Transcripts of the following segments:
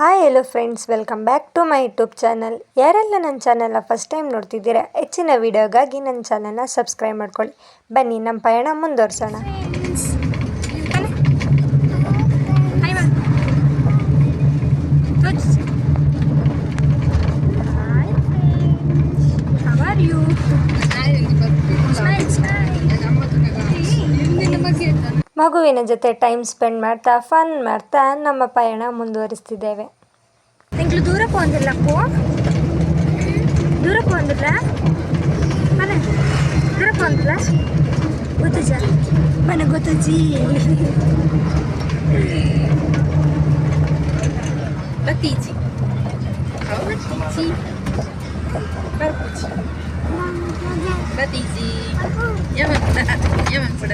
Hi hello friends welcome back to my YouTube channel ಯಾರೆಲ್ಲ ನನ್ನ ಚಾನಲ್ನ ಫಸ್ಟ್ ಟೈಮ್ ನೋಡ್ತಿದ್ದೀರಾ, ಹೆಚ್ಚಿನ ವಿಡಿಯೋಗಾಗಿ ನನ್ನ ಚಾನಲ್ನ ಸಬ್ಸ್ಕ್ರೈಬ್ ಮಾಡ್ಕೊಳ್ಳಿ. ಬನ್ನಿ, ನಮ್ಮ ಪಯಣ ಮುಂದುವರ್ಸೋಣ. ಮಗುವಿನ ಜೊತೆ ಟೈಮ್ ಸ್ಪೆಂಡ್ ಮಾಡ್ತಾ ಫನ್ ಮಾಡ್ತಾ ನಮ್ಮ ಪಯಣ ಮುಂದುವರಿಸ್ತಿದ್ದೇವೆ. ತಿಂಗ್ಳು ದೂರಕ್ಕೆ ಬಂದಿಲ್ಲ ಅಪ್ಪು ದೂರಕ್ಕೆ ಬಂದಿಲ್ಲ ಮನೆ? ದೂರ ಬಂದಿಲ್ಲ ಗೊತ್ತಜ. ಮನೆ ಗೊತ್ತಜ್ಜಿ ಬತ್ತೀಜಿ. ಬತ್ತೀಜಿ. ಬರ್ತೀಜಿ. ಬತ್ತೀಜಿ. ಯಮನ್ ಕೂಡ ಕೂಡ.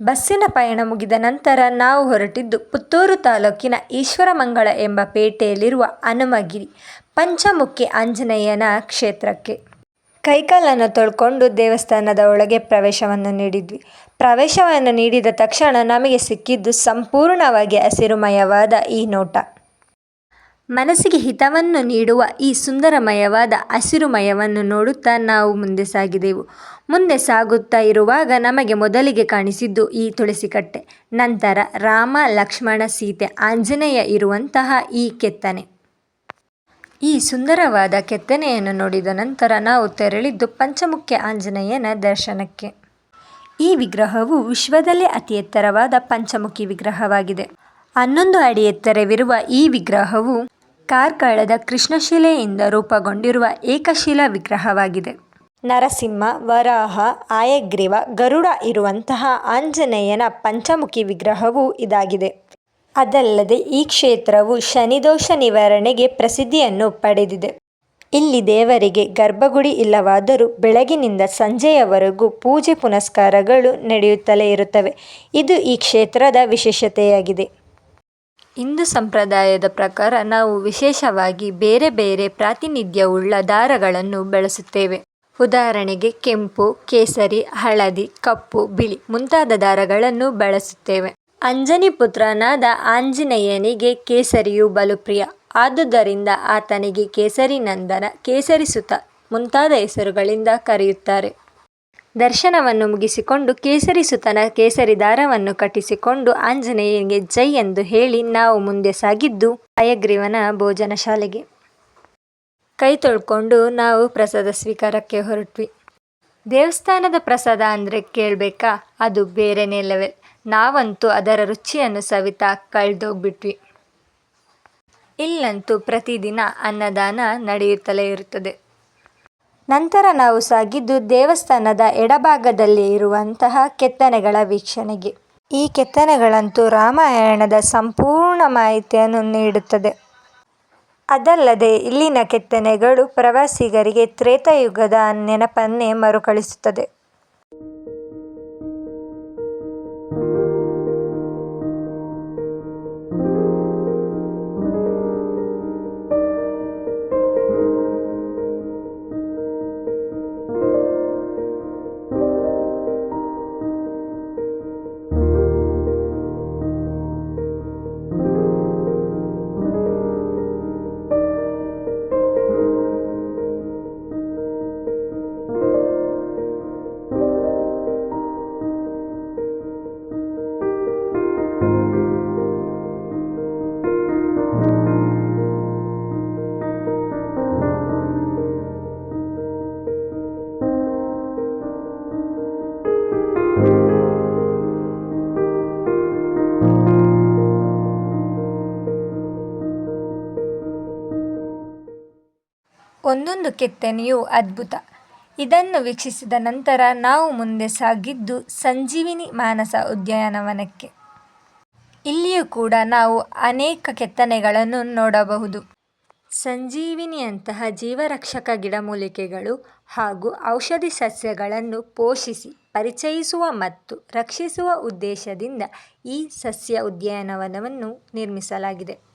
ಬಸ್ಸಿನ ಪಯಣ ಮುಗಿದ ನಂತರ ನಾವು ಹೊರಟಿದ್ದು ಪುತ್ತೂರು ತಾಲೂಕಿನ ಈಶ್ವರಮಂಗಳ ಎಂಬ ಪೇಟೆಯಲ್ಲಿರುವ ಹನುಮಗಿರಿ ಪಂಚಮುಖಿ ಆಂಜನೇಯನ ಕ್ಷೇತ್ರಕ್ಕೆ. ಕೈಕಾಲನ್ನು ತೊಳ್ಕೊಂಡು ದೇವಸ್ಥಾನದ ಒಳಗೆ ಪ್ರವೇಶವನ್ನು ನೀಡಿದ್ವಿ. ಪ್ರವೇಶವನ್ನು ನೀಡಿದ ತಕ್ಷಣ ನಮಗೆ ಸಿಕ್ಕಿದ್ದು ಸಂಪೂರ್ಣವಾಗಿ ಹಸಿರುಮಯವಾದ ಈ ನೋಟ. ಮನಸ್ಸಿಗೆ ಹಿತವನ್ನು ನೀಡುವ ಈ ಸುಂದರಮಯವಾದ ಹಸಿರುಮಯವನ್ನು ನೋಡುತ್ತಾ ನಾವು ಮುಂದೆ ಸಾಗಿದೆವು. ಮುಂದೆ ಸಾಗುತ್ತಾ ಇರುವಾಗ ನಮಗೆ ಮೊದಲಿಗೆ ಕಾಣಿಸಿದ್ದು ಈ ತುಳಸಿಕಟ್ಟೆ. ನಂತರ ರಾಮ, ಲಕ್ಷ್ಮಣ, ಸೀತೆ, ಆಂಜನೇಯ ಇರುವಂತಹ ಈ ಕೆತ್ತನೆ. ಈ ಸುಂದರವಾದ ಕೆತ್ತನೆಯನ್ನು ನೋಡಿದ ನಂತರ ನಾವು ತೆರಳಿದ್ದು ಪಂಚಮುಖ್ಯ ಆಂಜನೇಯನ ದರ್ಶನಕ್ಕೆ. ಈ ವಿಗ್ರಹವು ವಿಶ್ವದಲ್ಲೇ ಅತಿ ಎತ್ತರವಾದ ಪಂಚಮುಖಿ ವಿಗ್ರಹವಾಗಿದೆ. ಹನ್ನೊಂದು ಅಡಿ ಎತ್ತರವಿರುವ ಈ ವಿಗ್ರಹವು ಕಾರ್ಕಳದ ಕೃಷ್ಣಶಿಲೆಯಿಂದ ರೂಪುಗೊಂಡಿರುವ ಏಕಶಿಲಾ ವಿಗ್ರಹವಾಗಿದೆ. ನರಸಿಂಹ, ವರಾಹ, ಆಯಗ್ರೀವ, ಗರುಡ ಇರುವಂತಹ ಆಂಜನೇಯನ ಪಂಚಮುಖಿ ವಿಗ್ರಹವು ಇದಾಗಿದೆ. ಅದಲ್ಲದೆ ಈ ಕ್ಷೇತ್ರವು ಶನಿದೋಷ ನಿವಾರಣೆಗೆ ಪ್ರಸಿದ್ಧಿಯನ್ನು ಪಡೆದಿದೆ. ಇಲ್ಲಿ ದೇವರಿಗೆ ಗರ್ಭಗುಡಿ ಇಲ್ಲವಾದರೂ ಬೆಳಗಿನಿಂದ ಸಂಜೆಯವರೆಗೂ ಪೂಜೆ ಪುನಸ್ಕಾರಗಳು ನಡೆಯುತ್ತಲೇ ಇರುತ್ತವೆ. ಇದು ಈ ಕ್ಷೇತ್ರದ ವಿಶೇಷತೆಯಾಗಿದೆ. ಹಿಂದೂ ಸಂಪ್ರದಾಯದ ಪ್ರಕಾರ ನಾವು ವಿಶೇಷವಾಗಿ ಬೇರೆ ಬೇರೆ ಪ್ರಾತಿನಿಧ್ಯವುಳ್ಳ ದಾರಗಳನ್ನು ಬಳಸುತ್ತೇವೆ. ಉದಾಹರಣೆಗೆ ಕೆಂಪು, ಕೇಸರಿ, ಹಳದಿ, ಕಪ್ಪು, ಬಿಳಿ ಮುಂತಾದ ದಾರಗಳನ್ನು ಬಳಸುತ್ತೇವೆ. ಅಂಜನಿ ಪುತ್ರನಾದ ಆಂಜನೇಯನಿಗೆ ಕೇಸರಿಯು ಬಲು ಪ್ರಿಯ ಆದುದರಿಂದ ಆತನಿಗೆ ಕೇಸರಿ ನಂದನ ಕೇಸರಿ ಸುತ ಮುಂತಾದ ಹೆಸರುಗಳಿಂದ ಕರೆಯುತ್ತಾರೆ. ದರ್ಶನವನ್ನು ಮುಗಿಸಿಕೊಂಡು ಕೇಸರಿ ಸುತನ ಕೇಸರಿ ದಾರವನ್ನು ಕಟ್ಟಿಸಿಕೊಂಡು ಆಂಜನೇಯನಿಗೆ ಜೈ ಎಂದು ಹೇಳಿ ನಾವು ಮುಂದೆ ಸಾಗಿದ್ದು ಅಯಗ್ರೀವನ ಭೋಜನ ಶಾಲೆಗೆ. ಕೈ ತೊಳ್ಕೊಂಡು ನಾವು ಪ್ರಸಾದ ಸ್ವೀಕಾರಕ್ಕೆ ಹೊರಟ್ವಿ. ದೇವಸ್ಥಾನದ ಪ್ರಸಾದ ಅಂದರೆ ಕೇಳಬೇಕಾ? ಅದು ಬೇರೆನೇ ಲೆವೆಲ್ ನಾವಂತೂ ಅದರ ರುಚಿಯನ್ನು ಸವಿತಾ ಕಳೆದೋಗ್ಬಿಟ್ವಿ. ಇಲ್ಲಂತೂ ಪ್ರತಿದಿನ ಅನ್ನದಾನ ನಡೆಯುತ್ತಲೇ ಇರುತ್ತದೆ. ನಂತರ ನಾವು ಸಾಗಿದ್ದು ದೇವಸ್ಥಾನದ ಎಡಭಾಗದಲ್ಲಿ ಇರುವಂತಹ ಕೆತ್ತನೆಗಳ ವೀಕ್ಷಣೆಗೆ. ಈ ಕೆತ್ತನೆಗಳಂತೂ ರಾಮಾಯಣದ ಸಂಪೂರ್ಣ ಮಾಹಿತಿಯನ್ನು ನೀಡುತ್ತದೆ. ಅದಲ್ಲದೆ ಇಲ್ಲಿನ ಕೆತ್ತನೆಗಳು ಪ್ರವಾಸಿಗರಿಗೆ ತ್ರೇತಾಯುಗದ ನೆನಪನ್ನೇ ಮರುಕಳಿಸುತ್ತದೆ. thank you. ಒಂದೊಂದು ಕೆತ್ತನೆಯೂ ಅದ್ಭುತ. ಇದನ್ನು ವೀಕ್ಷಿಸಿದ ನಂತರ ನಾವು ಮುಂದೆ ಸಾಗಿದ್ದು ಸಂಜೀವಿನಿ ಮಾನಸ ಉದ್ಯಾನವನಕ್ಕೆ. ಇಲ್ಲಿಯೂ ಕೂಡ ನಾವು ಅನೇಕ ಕೆತ್ತನೆಗಳನ್ನು ನೋಡಬಹುದು. ಸಂಜೀವಿನಿಯಂತಹ ಜೀವರಕ್ಷಕ ಗಿಡಮೂಲಿಕೆಗಳು ಹಾಗೂ ಔಷಧಿ ಸಸ್ಯಗಳನ್ನು ಪೋಷಿಸಿ, ಪರಿಚಯಿಸುವ ಮತ್ತು ರಕ್ಷಿಸುವ ಉದ್ದೇಶದಿಂದ ಈ ಸಸ್ಯ ಉದ್ಯಾನವನವನ್ನು ನಿರ್ಮಿಸಲಾಗಿದೆ.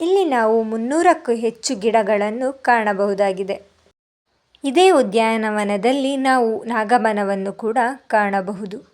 ಇಲ್ಲಿ ನಾವು ಮುನ್ನೂರಕ್ಕೂ ಹೆಚ್ಚು ಗಿಡಗಳನ್ನು ಕಾಣಬಹುದಾಗಿದೆ. ಇದೇ ಉದ್ಯಾನವನದಲ್ಲಿ ನಾವು ನಾಗಬನವನ್ನು ಕೂಡ ಕಾಣಬಹುದು.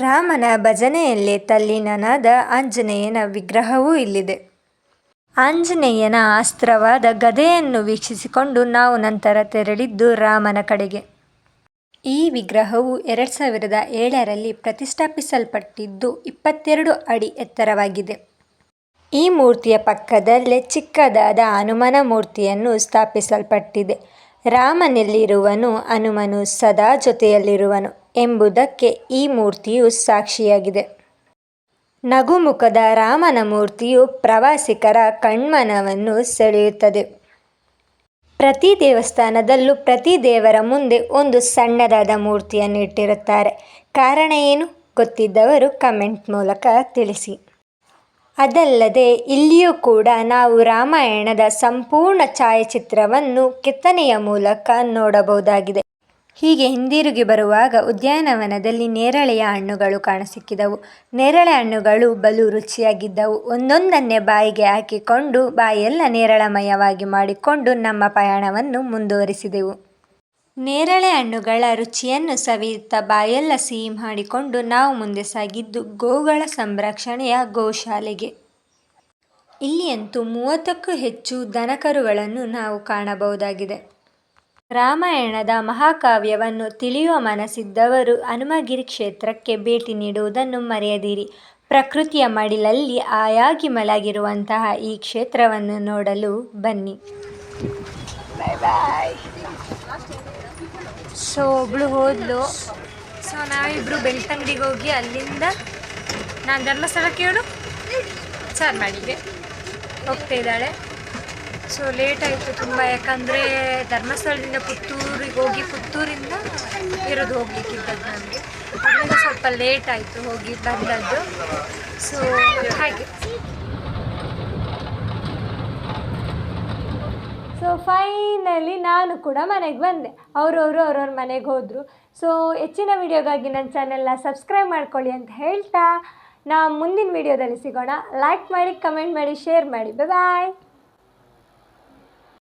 ರಾಮನ ಭಜನೆಯಲ್ಲಿ ತಲ್ಲಿನನಾದ ಆಂಜನೇಯನ ವಿಗ್ರಹವೂ ಇಲ್ಲಿದೆ. ಆಂಜನೇಯನ ಅಸ್ತ್ರವಾದ ಗದೆಯನ್ನು ವೀಕ್ಷಿಸಿಕೊಂಡು ನಾವು ನಂತರ ತೆರಳಿದ್ದು ರಾಮನ ಕಡೆಗೆ. ಈ ವಿಗ್ರಹವು ಎರಡು ಸಾವಿರದ ಏಳರಲ್ಲಿ ಪ್ರತಿಷ್ಠಾಪಿಸಲ್ಪಟ್ಟಿದ್ದು ಇಪ್ಪತ್ತೆರಡು ಅಡಿ ಎತ್ತರವಾಗಿದೆ. ಈ ಮೂರ್ತಿಯ ಪಕ್ಕದಲ್ಲೇ ಚಿಕ್ಕದಾದ ಹನುಮನ ಮೂರ್ತಿಯನ್ನು ಸ್ಥಾಪಿಸಲ್ಪಟ್ಟಿದೆ. ರಾಮನಲ್ಲಿರುವನು ಹನುಮನು ಸದಾ ಜೊತೆಯಲ್ಲಿರುವನು. ಎಂಬುದಕ್ಕೆ ಈ ಮೂರ್ತಿಯು ಸಾಕ್ಷಿಯಾಗಿದೆ. ನಗುಮುಖದ ರಾಮನ ಮೂರ್ತಿಯು ಪ್ರವಾಸಿಗರ ಕಣ್ಮನವನ್ನು ಸೆಳೆಯುತ್ತದೆ. ಪ್ರತಿ ದೇವಸ್ಥಾನದಲ್ಲೂ ಪ್ರತಿ ದೇವರ ಮುಂದೆ ಒಂದು ಸಣ್ಣದಾದ ಮೂರ್ತಿಯನ್ನು ಇಟ್ಟಿರುತ್ತಾರೆ. ಕಾರಣ ಏನು? ಗೊತ್ತಿದ್ದವರು ಕಮೆಂಟ್ ಮೂಲಕ ತಿಳಿಸಿ. ಅದಲ್ಲದೆ ಇಲ್ಲಿಯೂ ಕೂಡ ನಾವು ರಾಮಾಯಣದ ಸಂಪೂರ್ಣ ಛಾಯಾಚಿತ್ರವನ್ನು ಕೆತ್ತನೆಯ ಮೂಲಕ ನೋಡಬಹುದಾಗಿದೆ. ಹೀಗೆ ಹಿಂದಿರುಗಿ ಬರುವಾಗ ಉದ್ಯಾನವನದಲ್ಲಿ ನೇರಳೆಯ ಹಣ್ಣುಗಳು ಕಾಣಸಿಕ್ಕಿದವು. ನೇರಳೆ ಹಣ್ಣುಗಳು ಬಲು ರುಚಿಯಾಗಿದ್ದವು. ಒಂದೊಂದನ್ನೇ ಬಾಯಿಗೆ ಹಾಕಿಕೊಂಡು ಬಾಯೆಲ್ಲ ನೇರಳಮಯವಾಗಿ ಮಾಡಿಕೊಂಡು ನಮ್ಮ ಪಯಣವನ್ನು ಮುಂದುವರಿಸಿದೆವು. ನೇರಳೆ ಹಣ್ಣುಗಳ ರುಚಿಯನ್ನು ಸವಿಯುತ್ತಾ ಬಾಯೆಲ್ಲ ಸಿಹಿ ಮಾಡಿಕೊಂಡು ನಾವು ಮುಂದೆ ಸಾಗಿದ್ದು ಗೋಗಳ ಸಂರಕ್ಷಣೆಯ ಗೋಶಾಲೆಗೆ. ಇಲ್ಲಿಯಂತೂ ಮೂವತ್ತಕ್ಕೂ ಹೆಚ್ಚು ದನಕರುಗಳನ್ನು ನಾವು ಕಾಣಬಹುದಾಗಿದೆ. ರಾಮಾಯಣದ ಮಹಾಕಾವ್ಯವನ್ನು ತಿಳಿಯುವ ಮನಸ್ಸಿದ್ದವರು ಹನುಮಗಿರಿ ಕ್ಷೇತ್ರಕ್ಕೆ ಭೇಟಿ ನೀಡುವುದನ್ನು ಮರೆಯದಿರಿ. ಪ್ರಕೃತಿಯ ಮಡಿಲಲ್ಲಿ ಆಯಾಗಿ ಮಲಗಿರುವಂತಹ ಈ ಕ್ಷೇತ್ರವನ್ನು ನೋಡಲು ಬನ್ನಿ. ಬಾಯ್ ಬಾಯ್ ಸೊ ಒಬ್ಳು ಹೋದ್ಲು. ಸೊ ನಾವಿಬ್ರು ಬೆಳ್ತಂಗಡಿಗೆ ಹೋಗಿ ಅಲ್ಲಿಂದ ನಾನು ಧರ್ಮಸ್ಥಳಕ್ಕೆ ಹೇಳು? ಮಾಡಿದ್ದೆ ಹೋಗ್ತಾ ಇದ್ದಾಳೆ. ಸೊ ಲೇಟ್ ಆಯಿತು ತುಂಬ. ಯಾಕಂದರೆ ಧರ್ಮಸ್ಥಳದಿಂದ ಪುತ್ತೂರಿಗೆ ಹೋಗಿ, ಪುತ್ತೂರಿಂದ ಇರೋದು ಹೋಗ್ಲಿಕ್ಕಿದ್ದದ್ದು ನನಗೆ ಅದರಿಂದ ಸ್ವಲ್ಪ ಲೇಟ್ ಆಯಿತು ಹೋಗಿ ಬಂದದ್ದು. ಸೊ ಹಾಗೆ. ಸೊ ಫೈನಲಿ ನಾನು ಕೂಡ ಮನೆಗೆ ಬಂದೆ. ಅವರವರು ಅವ್ರವ್ರ ಮನೆಗೆ ಹೋದರು. ಸೊ ಹೆಚ್ಚಿನ ವಿಡಿಯೋಗಾಗಿ ನನ್ನ ಚಾನೆಲ್ನ ಸಬ್ಸ್ಕ್ರೈಬ್ ಮಾಡ್ಕೊಳ್ಳಿ ಅಂತ ಹೇಳ್ತಾ. ನಾ ಮುಂದಿನ ವಿಡಿಯೋದಲ್ಲಿ ಸಿಗೋಣ. ಲೈಕ್ ಮಾಡಿ ಕಮೆಂಟ್ ಮಾಡಿ ಶೇರ್ ಮಾಡಿ. ಬಾಯ್